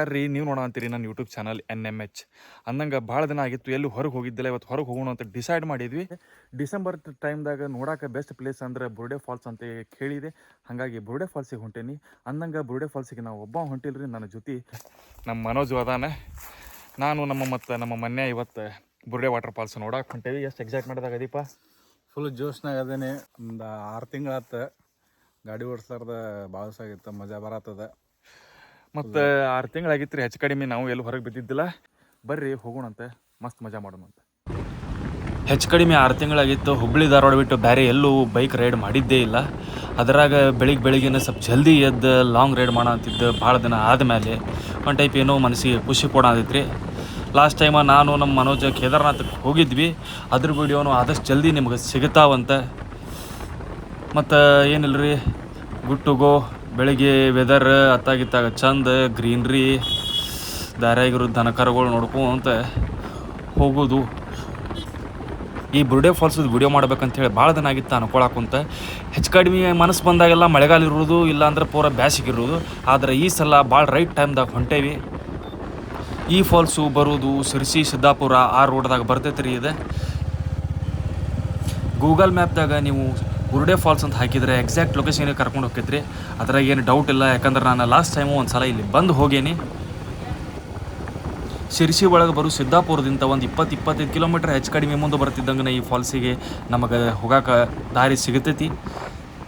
ನಮಸ್ಕಾರ ರೀ ನೀವು ನೋಡೋ ಅಂತೀರಿ ನನ್ನ YouTube channel N M H ಅಂದಂಗೆ ಭಾಳ ದಿನ ಆಗಿತ್ತು, ಎಲ್ಲೂ ಹೊರಗೆ ಹೋಗಿದ್ದಿಲ್ಲ ಇವತ್ತು ಹೊರಗೆ ಹೋಗೋಣ ಅಂತ ಡಿಸೈಡ್ ಮಾಡಿದ್ವಿ. ಡಿಸೆಂಬರ್ ಟೈಮ್ದಾಗ ನೋಡೋಕೆ ಬೆಸ್ಟ್ ಪ್ಲೇಸ್ ಅಂದ್ರೆ ಬುರುಡೆ ಫಾಲ್ಸ್ ಅಂತ ಕೇಳಿದೆ. ಹಾಗಾಗಿ ಬುರುಡೆ ಫಾಲ್ಸಿಗೆ ಹೊಂಟೇನಿ. ಅಂದಂಗೆ ಬುರುಡೆ ಫಾಲ್ಸಿಗೆ ನಾವು ಒಬ್ಬ ಹೊಂಟಿಲ್ರಿ, ನನ್ನ ಜೊತೆ. ನಮ್ಮ ಮನೋಜ್ ಅದಾನೆ. ನಾನು, ನಮ್ಮ ಮತ್ತು ನಮ್ಮ ಮೊನ್ನೆ ಇವತ್ತು ಬುರುಡೆ ವಾಟರ್ ಫಾಲ್ಸ್ ನೋಡಕ್ಕೆ ಹೊಂಟೇವಿ. ಎಷ್ಟು ಎಕ್ಸಾಕ್ಟ್ ಮಾಡಿದಾಗ ಅದೀಪ ಫುಲ್ ಜೋಶ್ನಾಗ ಅದೇನೆ. ಒಂದು ಆರು ತಿಂಗಳಾತ ಗಾಡಿ ಓಡಿಸ್ಲಾರ್ದ ಭಾಳ ಸಾಗಿತ್ತು ಮಜಾ ಬರತ್ತದ. ಮತ್ತು ಆರು ತಿಂಗಳಾಗಿತ್ತು ರೀ ಹೆಚ್ಚು ಕಡಿಮೆ ನಾವು ಎಲ್ಲಿ ಹೊರಗೆ ಬಿದ್ದಿದ್ದಿಲ್ಲ. ಬರ್ರಿ ಹೋಗೋಣಂತೆ ಮಸ್ತ್ ಮಜಾ ಅಂತ ಹೆಚ್ಚು ಕಡಿಮೆ ಆರು ತಿಂಗಳಾಗಿತ್ತು ಹುಬ್ಳಿ ಧಾರವಾಡ ಬಿಟ್ಟು ಬೇರೆ ಎಲ್ಲೂ ಬೈಕ್ ರೈಡ್ ಮಾಡಿದ್ದೇ ಇಲ್ಲ. ಅದರಾಗ ಬೆಳಿಗ್ಗೆ ಬೆಳಿಗ್ಗೆನೇ ಸ್ವಲ್ಪ ಜಲ್ದಿ ಎದ್ದು ಲಾಂಗ್ ರೈಡ್ ಮಾಡೋ ಅಂತಿದ್ದು ಭಾಳ ದಿನ ಆದಮೇಲೆ ಒಂದು ಟೈಪ್ ಏನೋ ಮನಸ್ಸಿಗೆ ಖುಷಿ ಕೊಡೋದಿತ್ತು ಲಾಸ್ಟ್ ಟೈಮ ನಾನು ನಮ್ಮ ಮನೋಜ್ ಕೇದಾರ್ನಾಥಕ್ಕೆ ಹೋಗಿದ್ವಿ. ಅದ್ರ ವಿಡಿಯೋನು ಆದಷ್ಟು ಜಲ್ದಿ ನಿಮ್ಗೆ ಸಿಗುತ್ತಾವಂತೆ ಮತ್ತು ಏನಿಲ್ಲ ರೀ ಗುಡ್ ಟು ಗೋ ಬೆಳಿಗ್ಗೆ ವೆದರ್ ಅತ್ತಾಗಿತ್ತಾಗ ಚಂದ ಗ್ರೀನ್ರಿ ದಾರ್ಯಾಗಿರೋ ದನಕರುಗಳು ನೋಡ್ಕೊಂತ ಹೋಗೋದು. ಈ ಬುರ್ಡೆ ಫಾಲ್ಸದ ವಿಡಿಯೋ ಮಾಡ್ಬೇಕಂತ ಹೇಳಿ ಭಾಳ ದಿನ ಆಗಿತ್ತು ಅನ್ಕೊಳಕ್ಕಂತ ಹೆಚ್ಚು ಕಡಿಮೆ ಮನಸ್ಸು ಬಂದಾಗೆಲ್ಲ ಮಳೆಗಾಲ ಇರೋದು ಇಲ್ಲ ಅಂದ್ರೆ ಪೂರ ಬ್ಯಾಸಿಗೆ ಇರೋದು ಆದರೆ ಈ ಸಲ ಭಾಳ ರೈಟ್ ಟೈಮ್ದಾಗ ಹೊಂಟೇವಿ. ಈ ಫಾಲ್ಸು ಬರೋದು ಸಿರ್ಸಿ ಸಿದ್ದಾಪುರ, ಆ ರೋಡ್ದಾಗ ಬರ್ತೈತೆ ರೀ ಇದು. ಗೂಗಲ್ ಮ್ಯಾಪ್ದಾಗ ನೀವು ಬುರುಡೆ ಫಾಲ್ಸ್ ಅಂತ ಹಾಕಿದರೆ ಎಕ್ಸಾಕ್ಟ್ ಲೊಕೇಶನ್ಗೆ ಕರ್ಕೊಂಡು ಹೋಗ್ತಿದ್ರಿ. ಅದ್ರಾಗ ಏನು ಡೌಟ್ ಇಲ್ಲ, ಯಾಕಂದ್ರೆ ನಾನು ಲಾಸ್ಟ್ ಟೈಮು ಒಂದು ಸಲ ಇಲ್ಲಿ ಬಂದು ಹೋಗೇನಿ. ಶಿರ್ಸಿ ಒಳಗೆ ಬರೋ ಸಿದ್ದಾಪುರದಿಂದ ಒಂದು ಇಪ್ಪತ್ತು ಇಪ್ಪತ್ತೈದು ಕಿಲೋಮೀಟ್ರ್ ಹೆಚ್ಚು ಕಡಿಮೆ ಮುಂದೆ ಬರ್ತಿದ್ದಂಗೆ ಈ ಫಾಲ್ಸಿಗೆ ನಮಗೆ ಹೋಗಕ್ಕೆ ದಾರಿ ಸಿಗತೈತಿ.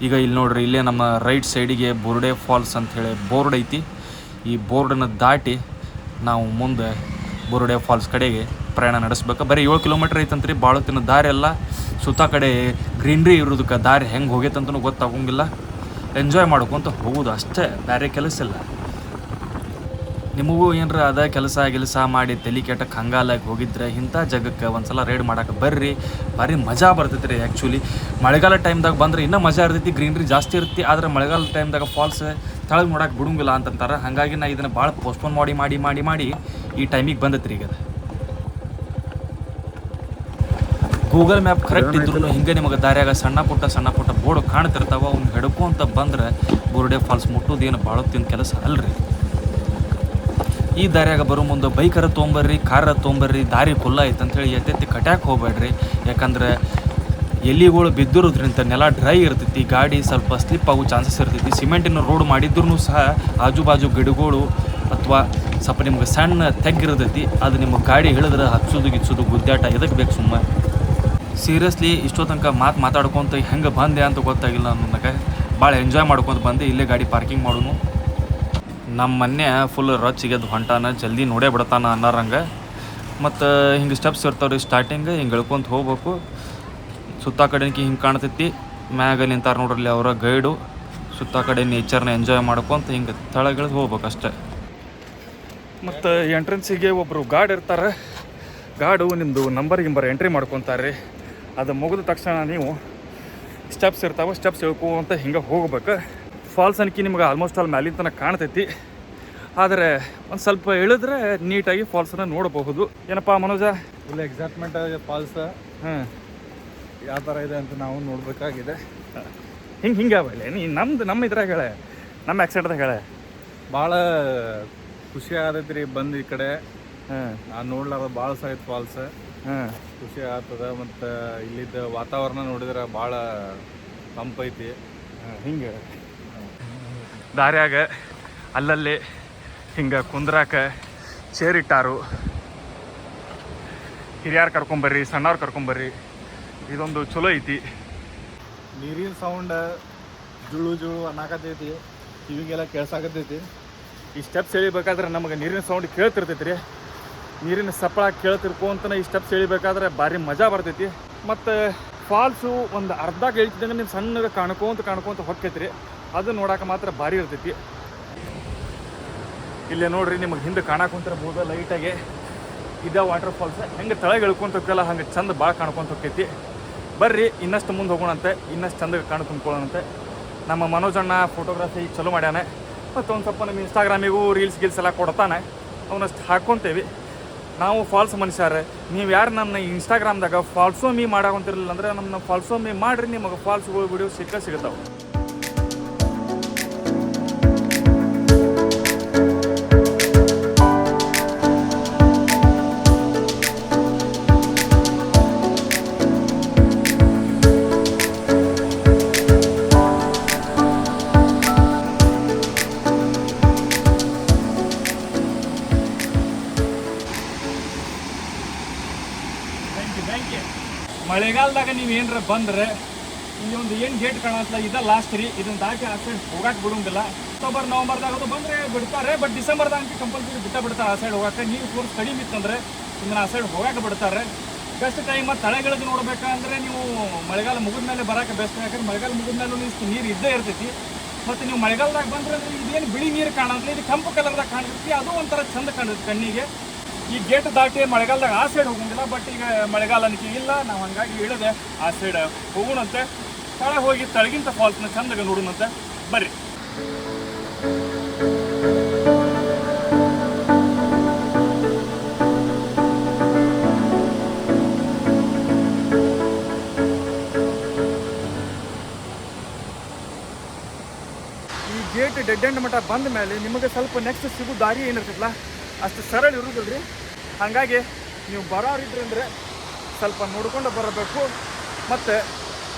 ಈಗ ಇಲ್ಲಿ ನೋಡ್ರಿ, ಇಲ್ಲೇ ನಮ್ಮ ರೈಟ್ ಸೈಡಿಗೆ ಬುರುಡೆ ಫಾಲ್ಸ್ ಅಂತ ಹೇಳಿ ಬೋರ್ಡ್ ಐತಿ. ಈ ಬೋರ್ಡನ್ನು ದಾಟಿ ನಾವು ಮುಂದೆ ಬುರುಡೆ ಫಾಲ್ಸ್ ಕಡೆಗೆ ಪ್ರಯಾಣ ನಡೆಸ್ಬೇಕು. ಬರೀ ಏಳು ಕಿಲೋಮೀಟ್ರ್ ಐತಂತ್ರಿ ಭಾಳ ತಿನ್ನ ದಾರಿ ಎಲ್ಲ ಸುತ್ತ ಕಡೆ ಗ್ರೀನ್ರಿ ಇರೋದಕ್ಕೆ ದಾರಿ ಹೆಂಗೆ ಹೋಗೈತಂತನೂ ಗೊತ್ತಾಗೋಂಗಿಲ್ಲ. ಎಂಜಾಯ್ ಮಾಡ್ಕೊಂತ ಹೋಗೋದು ಅಷ್ಟೇ ಬೇರೆ ಕೆಲಸ ಇಲ್ಲ. ನಿಮಗೂ ಏನರ ಅದ ಕೆಲಸ ಕೆಲಸ ಮಾಡಿ ತಲೆ ಕೆಟ್ಟಕ್ಕೆ ಹಂಗಾಲಾಗಿ ಹೋಗಿದ್ರೆ ಇಂಥ ಜಾಗಕ್ಕೆ ಒಂದ್ಸಲ ರೈಡ್ ಮಾಡೋಕೆ ಬರ್ರಿ. ಭಾರಿ ಮಜಾ ಬರ್ತೈತೆ ರೀ ಆ್ಯಕ್ಚುಲಿ ಮಳೆಗಾಲ ಟೈಮ್ದಾಗ ಬಂದ್ರೆ ಇನ್ನೂ ಮಜಾ ಇರ್ತೈತಿ, ಗ್ರೀನ್ರಿ ಜಾಸ್ತಿ ಇರ್ತಿ ಆದರೆ ಮಳೆಗಾಲ ಟೈಮ್ದಾಗ ಫಾಲ್ಸ್ ತಳಗೆ ನೋಡೋಕೆ ಬಿಡೋಂಗಿಲ್ಲ ಅಂತಂತಾರೆ. ಹಾಗಾಗಿ ನಾ ಇದನ್ನು ಭಾಳ ಪೋಸ್ಟ್ಪೋನ್ ಮಾಡಿ ಮಾಡಿ ಮಾಡಿ ಮಾಡಿ ಈ ಟೈಮಿಗೆ ಬಂದೈತೆ ರೀ ಈಗ ಅದು. ಗೂಗಲ್ ಮ್ಯಾಪ್ ಕರೆಕ್ಟ್ ಇದ್ರು ಹಿಂಗೆ ನಿಮಗೆ ದಾರಿಯಾಗ ಸಣ್ಣ ಪುಟ್ಟ ಸಣ್ಣ ಪುಟ್ಟ ಬೋರ್ಡ್ ಕಾಣ್ತಿರ್ತಾವ ಅವ್ನು ಹಿಡ್ಕೊಂತ ಬಂದ್ರೆ ಬೋರ್ಡೆ ಫಾಲ್ಸ್ ಮುಟ್ಟೋದೇನು ತಿನ್ನ ಕೆಲಸ ಅಲ್ರಿ. ಈ ದಾರಿಯಾಗ ಬರೋ ಮುಂದೆ ಬೈಕರ ತೊಗೊಂಬರ್ರಿ ಕಾರ ತೊಗೊಂಬರ್ರಿ ದಾರಿ ಫುಲ್ಲ ಐತೆ ಅಂತೇಳಿ ಎತ್ತೆತ್ತಿ ಕಟ್ಯಾಕೆ ಹೋಗ್ಬೇಡ್ರಿ. ಯಾಕಂದ್ರೆ ಎಲ್ಲಿಗಳು ಬಿದ್ದಿರೋದ್ರಿಂದ ನೆಲ ಡ್ರೈ ಇರ್ತೈತಿ ಗಾಡಿ ಸ್ವಲ್ಪ ಸ್ಲಿಪ್ ಆಗೋ ಚಾನ್ಸಸ್ ಇರ್ತೈತಿ. ಸಿಮೆಂಟಿನ ರೋಡ್ ಮಾಡಿದ್ರು ಸಹ ಆಜು ಬಾಜು ಗಿಡಗಳು ಅಥವಾ ಸ್ವಲ್ಪ ನಿಮ್ಗೆ ಸಣ್ಣ ತೆಗ್ಗಿರ್ತೈತಿ. ಅದು ನಿಮ್ಮ ಗಾಡಿ ಹಿಡಿದ್ರೆ ಹಚ್ಚೋದು ಗಿಚ್ಚೋದು ಗುದ್ದಾಟ ಎದಕ್ಕೆ ಬೇಕು ಸುಮ್ಮ? ಸೀರಿಯಸ್ಲಿ ಇಷ್ಟೋ ತನಕ ಮಾತು ಮಾತಾಡ್ಕೊತ ಹೆಂಗೆ ಬಂದೆ ಅಂತ ಗೊತ್ತಾಗಿಲ್ಲ ನನಗೆ ಭಾಳ ಎಂಜಾಯ್ ಮಾಡ್ಕೊಂತ ಬಂದೆ. ಇಲ್ಲೇ ಗಾಡಿ ಪಾರ್ಕಿಂಗ್ ಮಾಡೋನು. ನಮ್ಮ ಮೊನ್ನೆ ಫುಲ್ ರಚ್ಚಿಗೆದ್ದು ಹೊಂಟಾನ, ಜಲ್ದಿ ನೋಡೇ ಬಿಡ್ತಾನ ಅನ್ನೋರಂಗೆ. ಮತ್ತು ಹಿಂಗೆ ಸ್ಟೆಪ್ಸ್ ಇರ್ತಾವ್ರಿ ಸ್ಟಾರ್ಟಿಂಗ್ ಹಿಂಗೆ ಇಳ್ಕೊಂತ ಹೋಗ್ಬೇಕು. ಸುತ್ತ ಕಡೆಗೆ ಹಿಂಗೆ ಕಾಣ್ತೈತಿ. ಮ್ಯಾಗ ನಿಂತಾರೆ ನೋಡ್ರಲ್ಲಿ ಅವರ ಗೈಡು. ಸುತ್ತ ಕಡೆ ನೇಚರ್ನ ಎಂಜಾಯ್ ಮಾಡ್ಕೊಂತ ಹಿಂಗೆ ತಳಗಿಳಿದು ಹೋಗ್ಬೇಕು ಅಷ್ಟೇ. ಮತ್ತು ಎಂಟ್ರೆನ್ಸಿಗೆ ಒಬ್ಬರು ಗಾರ್ಡ್ ಇರ್ತಾರೆ. ಗಾರ್ಡು ನಿಮ್ಮದು ನಂಬರ್ ಗಿಂಬರ್ ಎಂಟ್ರಿ ಮಾಡ್ಕೊತಾರೆ. ಅದು ಮುಗಿದ ತಕ್ಷಣ ನೀವು ಸ್ಟೆಪ್ಸ್ ಇರ್ತಾವೆ ಸ್ಟೆಪ್ಸ್ ಅಂತ ಹಿಂಗೆ ಹೋಗ್ಬೇಕು. ಫಾಲ್ಸ್ ಅನ್ಕಿ ನಿಮ್ಗೆ ಆಲ್ಮೋಸ್ಟ್ ಅಲ್ಲಿ ಮ್ಯಾಲಿನ ತನಕ ಕಾಣ್ತೈತಿ. ಆದರೆ ಒಂದು ಸ್ವಲ್ಪ ಇಳಿದ್ರೆ ನೀಟಾಗಿ ಫಾಲ್ಸನ್ನು ನೋಡಬಹುದು. ಏನಪ್ಪ ಮನೋಜ? ಇಲ್ಲ ಎಕ್ಸೈಟ್ಮೆಂಟ್ ಫಾಲ್ಸ್ ಹಾಂ. ಯಾವ ಥರ ಇದೆ ಅಂತ ನಾವು ನೋಡಬೇಕಾಗಿದೆ. ಹಿಂಗೆ ಹಿಂಗೆ ಅವಲ್ಲ ನೀ ನಮ್ದು ನಮ್ಮ ಇದ್ರಾಗ ಹೇಳೆ. ನಮ್ಮ ಆಕ್ಸಿಡೆಂಟ್ದಾಗ ಹೇಳೆ. ಭಾಳ ಖುಷಿ ಆಗತೈತಿ ರೀ ಬಂದು ಈ ಕಡೆ. ಹಾಂ. ನಾನು ನೋಡ್ಲಾರ ಭಾಳ ಸಾಯ್ತು ಫಾಲ್ಸ್ ಖುಷಿ ಆಗ್ತದ ಮತ್ತು ಇಲ್ಲಿದ್ದ ವಾತಾವರಣ ನೋಡಿದ್ರೆ ಭಾಳ ತಂಪೈತಿ ಹಿಂಗೆ. ದಾರ್ಯಾಗ ಅಲ್ಲಲ್ಲಿ ಹಿಂಗೆ ಕುಂದ್ರಾಕ ಚೇರ್ ಇಟ್ಟಾರು. ಹಿರಿಯರು ಕರ್ಕೊಂಬರ್ರಿ ಸಣ್ಣವ್ರು ಕರ್ಕೊಂಬರ್ರಿ ಇದೊಂದು ಚಲೋ ಐತಿ. ನೀರಿನ ಸೌಂಡ್ ಜುಳು ಜುಳು ಅನ್ನಕತ್ತೈತಿ ಕಿವಿಗೆಲ್ಲ ಕೇಳ್ಸಾಕತ್ತೈತಿ ಈ ಸ್ಟೆಪ್ಸ್ ಎಳಿಬೇಕಾದ್ರೆ ನಮಗೆ ನೀರಿನ ಸೌಂಡ್ ಕೇಳ್ತಿರ್ತೈತಿ ರೀ ನೀರಿನ ಸಪ್ಪಳ ಕೇಳ್ತಿರ್ಕೊಂತನ ಈ ಸ್ಟೆಪ್ಸ್ ಎಳಿಬೇಕಾದ್ರೆ ಭಾರಿ ಮಜಾ ಬರ್ತೈತಿ. ಮತ್ತು ಫಾಲ್ಸು ಒಂದು ಅರ್ಧ ಇಳಿತಿದ್ದಂಗೆ ನೀವು ಸಣ್ಣಗೆ ಕಾಣ್ಕೊಂತ ಕಾಣ್ಕೊಂತ ಹೊಕ್ಕೈತಿ ಅದು ನೋಡಕ್ಕೆ ಮಾತ್ರ ಭಾರಿ ಇರ್ತೈತಿ. ಇಲ್ಲೇ ನೋಡ್ರಿ ನಿಮಗೆ ಹಿಂದೆ ಕಾಣಕ್ಕೆ ಲೈಟಾಗೆ ಲೈಟಾಗಿ ಇದ ವಾಟರ್ ಫಾಲ್ಸ್ ಹೆಂಗೆ ತಳಗೆ ಇಳ್ಕೊಂತ ಹೋಗ್ತಲ್ಲ ಹಂಗೆ ಚಂದ ಭಾಳ ಕಾಣ್ಕೊಂತ ಹೋಗ್ತೈತಿ. ಬರ್ರಿ, ಇನ್ನಷ್ಟು ಮುಂದೆ ಹೋಗೋಣಂತೆ, ಇನ್ನಷ್ಟು ಚಂದಗೆ ಕಾಣು ತುಂಬ್ಕೊಳ್ಳೋಣಂತೆ. ನಮ್ಮ ಮನೋಜಣ್ಣ ಫೋಟೋಗ್ರಫಿ ಚಲೋ ಮಾಡ್ಯಾನೆ. ಮತ್ತು ಒಂದು ಸ್ವಲ್ಪ ನಮ್ಮ ಇನ್ಸ್ಟಾಗ್ರಾಮಿಗೂ ರೀಲ್ಸ್ ಗೀಲ್ಸ್ ಎಲ್ಲ ಕೊಡ್ತಾನೆ. ಅವನಷ್ಟು ಹಾಕ್ಕೊಂತೇವಿ ನಾವು ಫಾಲ್ಸ್ ಮನುಷ್ಯರ. ನೀವು ಯಾರು ನನ್ನ ಇನ್ಸ್ಟಾಗ್ರಾಮ್ದಾಗ ಫಾಲ್ಸೋ ಮೀ ಮಾಡಾಕೊಂತಿರಲಿಲ್ಲ ಅಂದ್ರೆ ನಮ್ಮ ಫಾಲ್ಸೋ ಮೀ ಮಾಡಿರಿ, ನಿಮಗೆ ಫಾಲ್ಸ್ಗಳು ವಿಡಿಯೋ ಸಿಕ್ಕ ಸಿಗ್ತಾವೆ. ಮಳೆಗಾಲದಾಗ ನೀವು ಏನ್ರ ಬಂದ್ರೆ ಇಲ್ಲಿ ಒಂದು ಏನು ಗೇಟ್ ಕಾಣತ್ತಲ್ಲ ಇದ ಲಾಸ್ಟ್ ರೀ. ಇದನ್ನ ದಾಟಿ ಆ ಸೈಡ್ ಹೋಗಕ್ಕೆ ಬಿಡೋಂಗಿಲ್ಲ. ಅಕ್ಟೋಬರ್ ನವಂಬರ್ದಾಗ ಅದು ಬಂದ್ರೆ ಬಿಡ್ತಾರೆ ಬಟ್ ಡಿಸೆಂಬರ್ದಾಗ ಕಂಪಲ್ಸರಿ ಬಿಟ್ಟ ಬಿಡ್ತಾರೆ ಆ ಸೈಡ್ ಹೋಗಕ್ಕೆ ನೀರು ಸೋರ್ಸ್ ಕಡಿಮೆ ಇತ್ತಂದ್ರೆ ಇದನ್ನ ಆ ಸೈಡ್ ಹೋಗಕ್ಕೆ ಬಿಡ್ತಾರೆ. ಬೆಸ್ಟ್ ಟೈಮ್ ಮತ್ತು ನೋಡ್ಬೇಕಂದ್ರೆ ನೀವು ಮಳೆಗಾಲ ಮುಗಿದ ಮೇಲೆ ಬರಕ್ಕೆ ಬೆಸ್ಟ್ ಯಾಕಂದ್ರೆ ಮಳೆಗಾಲ ಮುಗಿದ ಮೇಲೆ ಇಷ್ಟು ನೀರು ಇದ್ದೇ ಇರ್ತೈತಿ. ಮತ್ತು ನೀವು ಮಳೆಗಾಲದಾಗ ಬಂದ್ರೆ ಅಂದ್ರೆ ಇದೇನು ಬಿಳಿ ನೀರು ಕಾಣಂಗಿಲ್ಲ ಇದು ಕೆಂಪು ಕಲರ್ದಾಗ ಕಾಣಿಸ್ತೀವಿ ಅದು ಒಂಥರ ಚಂದ ಕಾಣುತ್ತೆ ಕಣ್ಣಿಗೆ. ಈ ಗೇಟ್ ದಾಟಿ ಮಳೆಗಾಲದಾಗ ಆ ಸೈಡ್ ಹೋಗಂಗಿಲ್ಲ ಬಟ್ ಈಗ ಮಳೆಗಾಲ ಅನ್ನಕ್ಕೆ ಇಲ್ಲ, ನಾವು ಹಂಗಾಗಿ ಇಳಿದೆ ಆ ಸೈಡ್ ಹೋಗೋಣಂತೆ. ತಳ ಹೋಗಿ ತಳಗಿಂತ ಫಾಲ್ಸ್ನ ಚಂದಾಗ ನೋಡೋಣಂತೆ. ಬರ್ರಿ. ಈ ಗೇಟ್ ಡೆಡ್ ಎಂಡ್ ಮಠ ಬಂದ ಮೇಲೆ ನಿಮಗೆ ಸ್ವಲ್ಪ ನೆಕ್ಸ್ಟ್ ಸಿಗೋ ದಾರಿ ಏನಿರ್ತೈತಲ್ಲ, ಅಷ್ಟು ಸರಳ ಇರುವುದಿಲ್ಲ ಹಾಗಾಗಿ ನೀವು ಬರೋರಿದ್ರಂದರೆ ಸ್ವಲ್ಪ ನೋಡ್ಕೊಂಡು ಬರಬೇಕು. ಮತ್ತು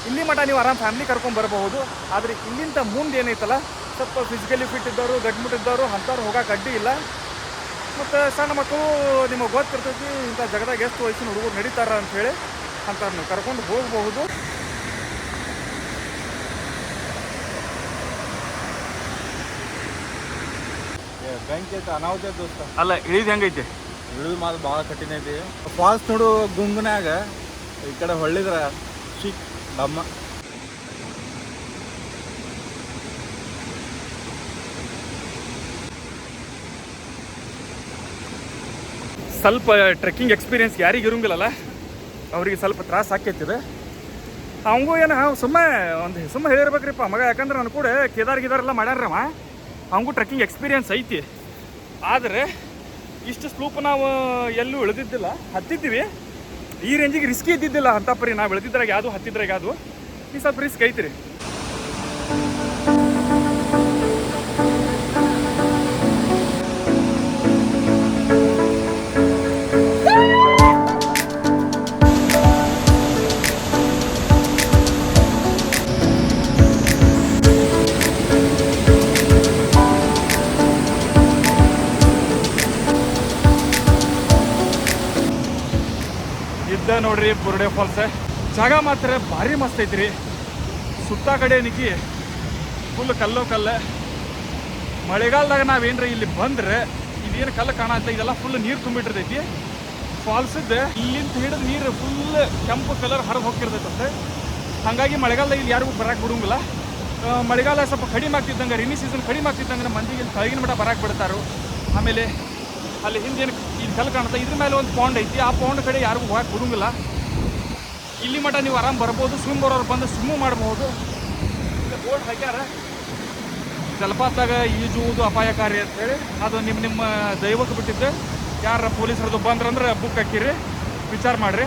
ಇಲ್ಲಿ ಮಠ ನೀವು ಆರಾಮ್ ಫ್ಯಾಮಿಲಿ ಕರ್ಕೊಂಡು ಬರಬಹುದು. ಆದರೆ ಇಲ್ಲಿಂದ ಮುಂದೆ ಏನೈತಲ್ಲ ಸ್ವಲ್ಪ ಫಿಸಿಕಲಿ ಫಿಟ್ ಇದ್ದವರು ಗಟ್ಮುಟ್ ಇದ್ದವರು ಅಂಥವ್ರು ಹೋಗಕ್ಕೆ ಅಡ್ಡಿ ಇಲ್ಲ. ಮತ್ತು ಸಣ್ಣ ಮಕ್ಕಳು ನಿಮಗೆ ಗೊತ್ತಿರ್ತೈತಿ ಇಂಥ ಜಗದಾಗ ಎಷ್ಟು ವಯಸ್ಸಿನ ಹುಡುಗರು ನಡೀತಾರ ಅಂಥೇಳಿ ಅಂಥವ್ರು ನೀವು ಕರ್ಕೊಂಡು ಹೋಗಬಹುದು. ಬ್ಯಾಂಕ್ ಐತೆ ಅನಾಹುತ ಐತೆ ದೋಸ್ತ? ಅಲ್ಲ ಇಳಿದು ಹೆಂಗೈತೆ? ಇಳಿದು ಮಾತು ಭಾಳ ಕಠಿಣ ಐತಿ ಫಾಲ್ಸ್ ನೋಡು ಗುಂಗುನ್ಯಾಗ, ಈ ಕಡೆ ಹೊಳ್ಳಿದ್ರ ಚಿಕ್ ಡಮ್ಮ ಸ್ವಲ್ಪ ಟ್ರೆಕ್ಕಿಂಗ್ ಎಕ್ಸ್ಪೀರಿಯನ್ಸ್ ಯಾರಿಗೆ ಇರಂಗಿಲ್ಲಲ್ಲ? ಅವರಿಗೆ ಸ್ವಲ್ಪ ತ್ರಾಸ ಆಕೈತಿದೆ. ಅವಂಗೂ ಏನು ಸುಮ್ಮ ಒಂದು ಸುಮ್ಮ ಹೇಳಿರ್ಬೇಕ್ರಿಪ್ಪ, ಮಗ, ಯಾಕಂದ್ರೆ ನಾನು ಕೂಡ ಕೇದಾರ್ ಗಿದಾರ್ ಎಲ್ಲ ಮಾಡ್ಯಾರವ ಅವಂಗೂ ಟ್ರೆಕ್ಕಿಂಗ್ ಎಕ್ಸ್ಪೀರಿಯನ್ಸ್ ಐತಿ. ಆದರೆ ಇಷ್ಟು ಸ್ಲೂಪ್ ನಾವು ಎಲ್ಲೂ ಇಳಿದಿದ್ದಿಲ್ಲ. ಹತ್ತಿದ್ದೀವಿ. ಈ ರೇಂಜಿಗೆ ರಿಸ್ಕಿ ಇದ್ದಿದ್ದಿಲ್ಲ ಅಂತ ಪರಿ ನಾವು ಇಳಿದಿದ್ರಾಗ ಯಾವುದು, ಹತ್ತಿದ್ರಾಗ ಯಾವುದು? ಈ ಸ್ವಲ್ಪ ರಿಸ್ಕ್ ಐತ್ರಿ. ಫಾಲ್ಸ್. ಜಾಗ ಮಾತ್ರ ಭಾರಿ ಮಸ್ತ್ ಐತ್ರಿ. ಸುತ್ತ ಕಡೆ ನಿಕ್ಕಿ ಫುಲ್ ಕಲ್ಲು ಕಲ್ಲ. ಮಳೆಗಾಲದಾಗ ನಾವೇನ್ರಿ ಇಲ್ಲಿ ಬಂದ್ರೆ ಇದೇನು ಕಲ್ಲು ಕಾಣತ್ತ ಇದೆಲ್ಲ ಫುಲ್ ನೀರು ತುಂಬಿಟ್ಟಿರ್ತೈತಿ. ಫಾಲ್ಸದ್ದು ಇಲ್ಲಿಂದ ಹಿಡಿದು ನೀರು ಫುಲ್ ಕೆಂಪು ಕಲರ್ ಹರಿದು ಹೋಗ್ತಿರ್ತೈತಂತೆ ಹಾಗಾಗಿ ಮಳೆಗಾಲದಾಗ ಇಲ್ಲಿ ಯಾರಿಗೂ ಬರಕ್ಕೆ ಬಿಡೋಂಗಿಲ್ಲ. ಮಳೆಗಾಲ ಸ್ವಲ್ಪ ಕಡಿಮೆ ಆಗ್ತಿದ್ದಂಗೆ ರಿನಿ ಸೀಸನ್ ಕಡಿಮೆ ಆಗ್ತಿದ್ದಂಗೆ ಮಂದಿಗೆ ಇಲ್ಲಿ ಕೆಳಗಿನ ಮಠ ಬರಕ್ಕೆ ಬಿಡ್ತಾರೆ. ಆಮೇಲೆ ಅಲ್ಲಿ ಹಿಂದೇನು ಇಲ್ಲಿ ಕಲ್ಲು ಕಾಣುತ್ತೆ, ಇದ್ರ ಮೇಲೆ ಒಂದು ಪೌಂಡ್ ಐತಿ. ಆ ಪೌಂಡ್ ಕಡೆ ಯಾರಿಗೂ ಹೋಗಕ್ಕೆ ಬಿಡೋಂಗಿಲ್ಲ. ಇಲ್ಲಿ ಮಟ್ಟ ನೀವು ಆರಾಮ್ ಬರ್ಬೋದು ಸ್ವಿಮ್ ಬರೋರು ಬಂದು ಸ್ವಿಮ್ಮು ಮಾಡ್ಬೋದು. ಬೋರ್ಡ್ ಹಾಕ್ಯಾರ? ಜಲಪಾತದಾಗ ಈಜುವುದು ಅಪಾಯಕಾರಿ ಅಂತೇಳಿ ಅದು ನಿಮ್ಮ ನಿಮ್ಮ ದೈವಕ್ಕೆ ಬಿಟ್ಟಿದ್ದೆ. ಯಾರ ಪೊಲೀಸರದು ಬಂದ್ರಂದ್ರೆ ಬುಕ್ ಹಾಕಿರಿ ವಿಚಾರ ಮಾಡಿರಿ.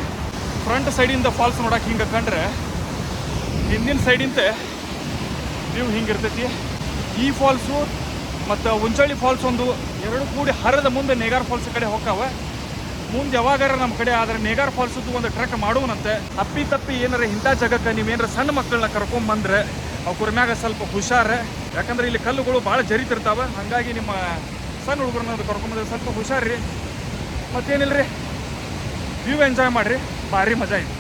ಫ್ರಂಟ್ ಸೈಡಿಂದ ಫಾಲ್ಸ್ ನೋಡಕ್ಕೆ ಹಿಂಗೆ ಕಂಡ್ರೆ ಹಿಂದಿನ ಸೈಡಿಂದ ನೀವು ಹಿಂಗಿರ್ತೈತಿ ಈ ಫಾಲ್ಸು ಮತ್ತು ಉಂಚಳ್ಳಿ ಫಾಲ್ಸ್ ಒಂದು ಎರಡು ಕೂಡಿ ಹರದ ಮುಂದೆ ನೇಗಾರ್ ಫಾಲ್ಸ್ ಕಡೆ ಹೋಗ್ತಾವ. ಮುಂದೆ ಯಾವಾಗಾರ ನಮ್ಮ ಕಡೆ ಆದ್ರೆ ನೇಗಾರ್ ಫಾಲ್ಸದ್ದು ಒಂದು ಟ್ರಕ್ ಮಾಡುವನಂತೆ. ಅಪ್ಪಿ ತಪ್ಪಿ ಏನಾರ ಇಂಥ ಜಾಗಕ್ಕೆ ನೀವೇನಾರ ಸಣ್ಣ ಮಕ್ಕಳನ್ನ ಕರ್ಕೊಂಬಂದ್ರೆ ಅವ್ರ ಮ್ಯಾಗ ಸ್ವಲ್ಪ ಹುಷಾರ. ಯಾಕಂದ್ರೆ ಇಲ್ಲಿ ಕಲ್ಲುಗಳು ಭಾಳ ಜರಿತಿರ್ತಾವೆ. ಹಾಗಾಗಿ ನಿಮ್ಮ ಸಣ್ಣ ಹುಡುಗರನ್ನ ಕರ್ಕೊಂಬಂದ್ರೆ ಸ್ವಲ್ಪ ಹುಷಾರ್ರಿ. ರೀ ವ್ಯೂ ಎಂಜಾಯ್ ಮಾಡಿರಿ. ಭಾರಿ ಮಜಾ ಐತಿ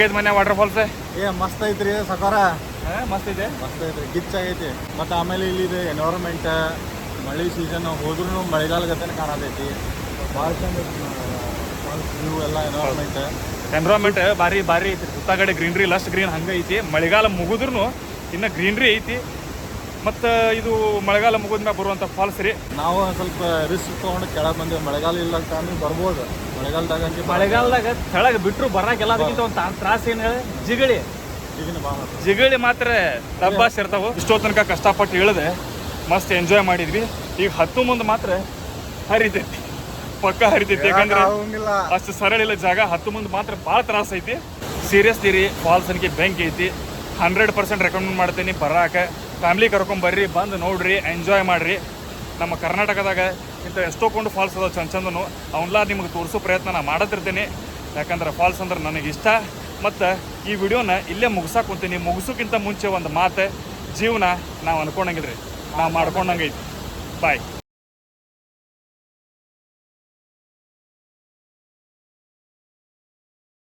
ಹೆಂಗೈತೆ ಮನೆ ವಾಟರ್ ಫಾಲ್ಸ್ ಏ ಮಸ್ತ್ ಐತ್ರಿ ಸಕಾರ. ಮಸ್ತ್ ಇದೆ ಮಸ್ತ್ ಐತ್ರಿ ಗಿಚ್ ಆಗೈತಿ. ಮತ್ತೆ ಆಮೇಲೆ ಇಲ್ಲಿ ಎನ್ವೈರನ್ಮೆಂಟ್ ಮಳೆ ಸೀಸನ್ ಹೋದ್ರೂ ಮಳೆಗಾಲ ಗತೆನೇ ಕಾಣತೈತಿ. ಭಾಳ ಚಂದ ವ್ಯೂ ಎಲ್ಲ ಎನ್ವೈರನ್ಮೆಂಟ್ ಎನ್ವಿರಾನ್ಮೆಂಟ್ ಭಾರಿ ಭಾರಿ ಐತಿ ಸುತ್ತ ಕಡೆ ಗ್ರೀನ್ರಿ ಲಸ್ಟ್ ಗ್ರೀನ್ ಹಂಗೆ ಐತಿ ಮಳೆಗಾಲ ಮುಗಿದ್ರು ಇನ್ನು ಗ್ರೀನ್ರಿ ಐತಿ. ಮತ್ತು ಇದು ಮಳೆಗಾಲ ಮುಗಿದ್ಮ್ಯಾಗ ಬರುವಂಥ ಫಾಲ್ಸ್ ರೀ? ನಾವು ಸ್ವಲ್ಪ ರಿಸ್ಕ್ ತೊಗೊಂಡು ಕೆಳಗೆ ಬಂದೇವೆ ಮಳೆಗಾಲ ಇಲ್ಲ ಟೈಮಿಗೆ ಬರ್ಬೋದು. ಮಳೆಗಾಲದಾಗ ಅಂತ ಮಳೆಗಾಲದಾಗ ಕೆಳಗೆ ಬಿಟ್ಟರು ಬರಾಕೆಲ್ಲ ಅದಕ್ಕಿಂತ ಒಂದು ತ್ರಾಸ ಏನು ಹೇಳಿ? ಜಿಗಳಿ. ಜಿಗಳಿ ಮಾತ್ರ ಡಬ್ಬಾಸ್ ಇರ್ತಾವ. ಇಷ್ಟೋ ತನಕ ಕಷ್ಟಪಟ್ಟು ಇಳಿದೆ ಮಸ್ತ್ ಎಂಜಾಯ್ ಮಾಡಿದ್ವಿ. ಈಗ ಹತ್ತು ಮುಂದೆ ಮಾತ್ರ ಹರಿತೈತಿ. ಪಕ್ಕ ಹರಿತೈತಿ. ಯಾಕಂದ್ರೆ ಅಷ್ಟು ಸರಳ ಇಲ್ಲ ಜಾಗ ಹತ್ತು ಮುಂದೆ ಮಾತ್ರ ಭಾಳ ತ್ರಾಸ ಐತಿ. ಸೀರಿಯಸ್ ರೀ ಫಾಲ್ಸ್ ಅನ್ಕೆ ಬೆಂಕಿ ಐತಿ. ಹಂಡ್ರೆಡ್ ಪರ್ಸೆಂಟ್ ರೆಕಮೆಂಡ್ ಮಾಡ್ತೀನಿ. ಬರಾಕ ಫ್ಯಾಮ್ಲಿ ಕರ್ಕೊಂಡ್ ಬರ್ರಿ, ಬಂದು ನೋಡ್ರಿ ಎಂಜಾಯ್ ಮಾಡ್ರಿ. ನಮ್ಮ ಕರ್ನಾಟಕದಾಗ ಇಂಥ ಎಷ್ಟೋ ಕೊಂಡು ಫಾಲ್ಸ್ ಅದಾವೆ ಚಂದ ಚಂದನು. ಅವನ್ನೆಲ್ಲ ನಿಮ್ಗೆ ತೋರಿಸೋ ಪ್ರಯತ್ನ ನಾನು ಮಾಡತಿರ್ತೀನಿ ಯಾಕಂದ್ರೆ ಫಾಲ್ಸ್ ಅಂದ್ರೆ ನನಗೆ ಇಷ್ಟ. ಮತ್ತು ಈ ವಿಡಿಯೋನ ಇಲ್ಲೇ ಮುಗಿಸಾಕ್ ಕುಂತೀನಿ. ಮುಗಿಸೋಕ್ಕಿಂತ ಮುಂಚೆ ಒಂದು ಮಾತು, ಜೀವನ ನಾವು ಅನ್ಕೊಂಡಂಗಿದ್ರಿ ನಾವು ಮಾಡ್ಕೊಂಡಂಗೈತಿ ಬಾಯ್